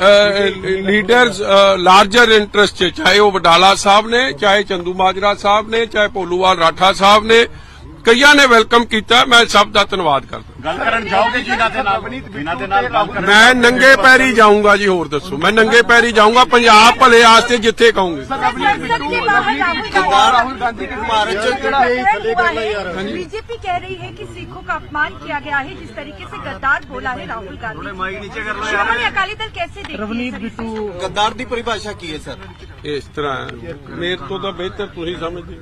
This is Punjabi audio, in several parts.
ਲੀਡਰਸ ਲਾਰਜਰ ਇੰਟਰਸਟ ਚ, ਚਾਹੇ ਉਹ ਵਡਾਲਾ ਸਾਹਿਬ ਨੇ, ਚਾਹੇ ਚੰਦੂ ਮਾਜਰਾ ਸਾਹਿਬ ਨੇ, ਚਾਹੇ ਭੋਲੂਵਾਲ ਰਾਠਾ ਸਾਹਿਬ ਨੇ ਕਈਆਂ ਨੇ ਵੈਲਕਮ ਕੀਤਾ ਮੈਂ ਸਭ ਦਾ ਧੰਨਵਾਦ ਕਰਦਾ ਗੱਲ ਕਰਨ ਜਾਓਗੇ ਜਿਨ੍ਹਾਂ ਦੇ ਨਾਲ ਜਿਨ੍ਹਾਂ ਦੇ ਨਾਲ ਗੱਲ ਕਰਨ ਮੈਂ ਨੰਗੇ ਪੈਰੀ ਜਾਊਂਗਾ ਜੀ ਹੋਰ ਦੱਸੋ ਮੈਂ ਨੰਗੇ ਪੈਰੀ ਜਾਊਂਗਾ ਪੰਜਾਬ ਭਲੇ ਆਸਤੇ ਜਿੱਥੇ ਕਹੋਗੇ संसद के बाहर राहुल गांधी राहुल गांधी की स्मारक बीजेपी कह रही है कि सिखों का अपमान किया गया है जिस तरीके से गद्दार बोला है राहुल गांधी श्रोमणी अकाली दल कैसे देखती है ਰਵਨੀਤ सर इसे? ਬਿੱਟੂ गद्दार की परिभाषा की है सर ਇਸ ਤਰ੍ਹਾਂ ਹੈ। ਮੇਰੇ ਤੋਂ ਤਾਂ ਬਿਹਤਰ ਤੁਸੀਂ ਸਮਝਦੇ ਹੋ।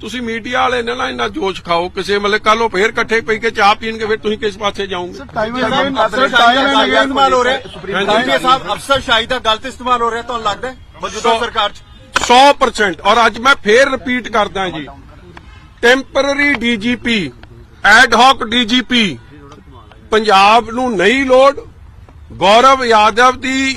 ਤੁਸੀਂ ਮੀਡੀਆ ਵਾਲੇ ਨੇ ਨਾ ਇੰਨਾ ਜੋਸ਼ ਖਾਓ ਕਿਸੇ ਮਤਲਬ ਕੱਲ ਉਹ ਫੇਰ ਇਕੱਠੇ ਪਈ ਕੇ ਚਾਹ ਪੀਣਗੇ ਫਿਰ ਤੁਸੀਂ ਕਿਸ ਪਾਸੇ ਜਾਓਗੇ? ਅਫਸਰ ਸ਼ਾਹੀ ਦਾ ਗਲਤ ਇਸਤੇਮਾਲ ਹੋ ਰਿਹਾ। ਹੈ ਹਾਂਜੀ ਸਾਹਿਬ ਅਫਸਰ ਸ਼ਾਹੀ ਦਾ ਗਲਤ ਇਸਤੇਮਾਲ ਹੋ ਰਿਹਾ ਤੁਹਾਨੂੰ ਲੱਗਦਾ ਹੈ? ਮੌਜੂਦਾ ਸੋ- ਸਰਕਾਰ ਚ। 100% ਔਰ ਅੱਜ ਮੈਂ ਫੇਰ ਰਿਪੀਟ ਕਰਦਾ ਜੀ। Temporary DGP ad hoc DGP Punjab ਨੂੰ ਨਹੀਂ ਲੋੜ। ਗੌਰਵ ਯਾਦਵ ਦੀ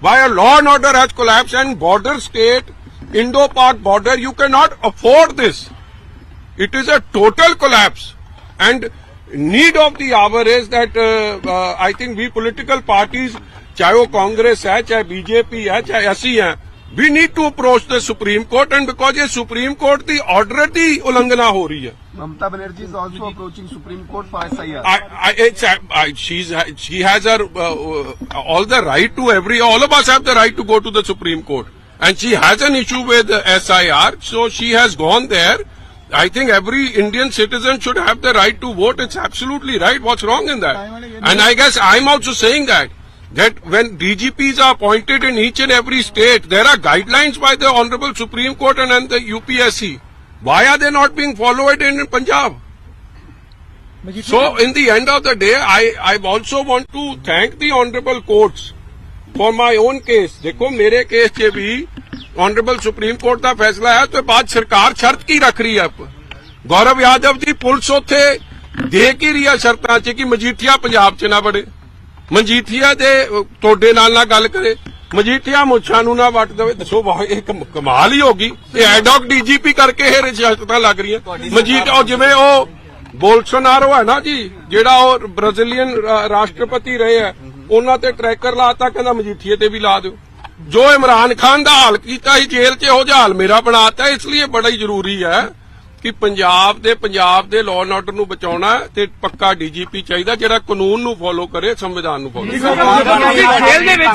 why a law and order has collapsed. And border state, Indo-Pak border, you cannot afford this. It is a total collapse. And need of the hour is that uh, uh, I think we political parties, चाहे वो कांग्रेस है चाहे बीजेपी है चाहे ਅਸੀਂ हैं we need to approach the Supreme Court and because a Supreme Court the order the उल्लंघना हो रही है Mamata Banerjee is also approaching Supreme Court for SIR. I, I, it's, I, she's, she has her, uh, uh, all the right to every, all of us have the right to go to the Supreme Court. And she has an issue with SIR, so she has gone there. I think every Indian citizen should have the right to vote. It's absolutely right. What's wrong in that? And I guess I'm also saying that. That when DGPs are appointed in each and every state, there are guidelines by the Honorable Supreme Court and, and the UPSC. Why are they not being followed in Punjab? So, in the end of the day, I, I also want to thank the honorable courts for my own case. ਦੇਖੋ ਮੇਰੇ ਕੇਸ 'ਚ ਵੀ honorable ਸੁਪਰੀਮ ਕੋਰਟ ਦਾ ਫੈਸਲਾ ਹੈ ਤੇ ਬਾਅਦ ਸਰਕਾਰ ਸ਼ਰਤ ਕੀ ਰੱਖ ਰਹੀ ਹੈ ਗੌਰਵ ਯਾਦਵ ਦੀ ਪੁਲਿਸ ਉੱਥੇ ਦੇ ਕੀ ਰਹੀ ਹੈ ਸ਼ਰਤਾਂ 'ਚ ਕਿ ਮਜੀਠੀਆ ਪੰਜਾਬ 'ਚ ਨਾ ਵੜੇ ਮਜੀਠੀਆ ਦੇ ਤੁਹਾਡੇ ਨਾਲ ਨਾ ਗੱਲ ਕਰੇ। ਮਜੀਠੀਆ ਮੁੱਛਾਂ ਨੂੰ ਨਾ ਵੱਟ ਦੇਵੇ ਦੱਸੋ ਵਾਹ ਇਹ ਕਮ- ਕਮਾਲ ਹੀ ਹੋਗੀ ਇਹ ਐਡੌਕ ਡੀਜੀਪੀ ਕਰਕੇ ਇਹ ਰਿਸ਼ਤਤਾਂ ਲੱਗ ਰਹੀਆਂ। ਮਜੀਠੀਆ ਉਹ ਜਿਵੇਂ ਉਹ ਬੋਲਸੋਨਾਰੋ ਹੈ ਨਾ ਜੀ ਜਿਹੜਾ ਉਹ ਬ੍ਰਾਜ਼ੀਲੀਅਨ ਰਾਸ਼ਟਰਪਤੀ ਰਹੇ ਆ ਉਹਨਾਂ ਤੇ ਟਰੈਕਰ ਲਾਤਾ ਕਹਿੰਦਾ ਮਜੀਠੀਏ ਤੇ ਵੀ ਲਾ ਦਿਓ। ਜੋ ਇਮਰਾਨ ਖਾਨ ਦਾ ਹਾਲ ਕੀਤਾ ਸੀ ਜੇਲ੍ਹ 'ਚ ਉਹ ਹਾਲ ਮੇਰਾ ਬਣਾਤਾ ਇਸ ਲਈ ਬੜਾ ਹੀ ਜ਼ਰੂਰੀ ਹੈ। ਕਿ ਪੰਜਾਬ ਦੇ ਪੰਜਾਬ ਦੇ ਲਾਅ ਐਂਡ ਆਰਡਰ ਨੂੰ ਬਚਾਉਣਾ ਤੇ ਪੱਕਾ ਡੀਜੀਪੀ ਚਾਹੀਦਾ ਜਿਹੜਾ ਕਾਨੂੰਨ ਨੂੰ ਫੋਲੋ ਕਰੇ ਸੰਵਿਧਾਨ ਨੂੰ ਫੋਲੋ ਵਿੱਚ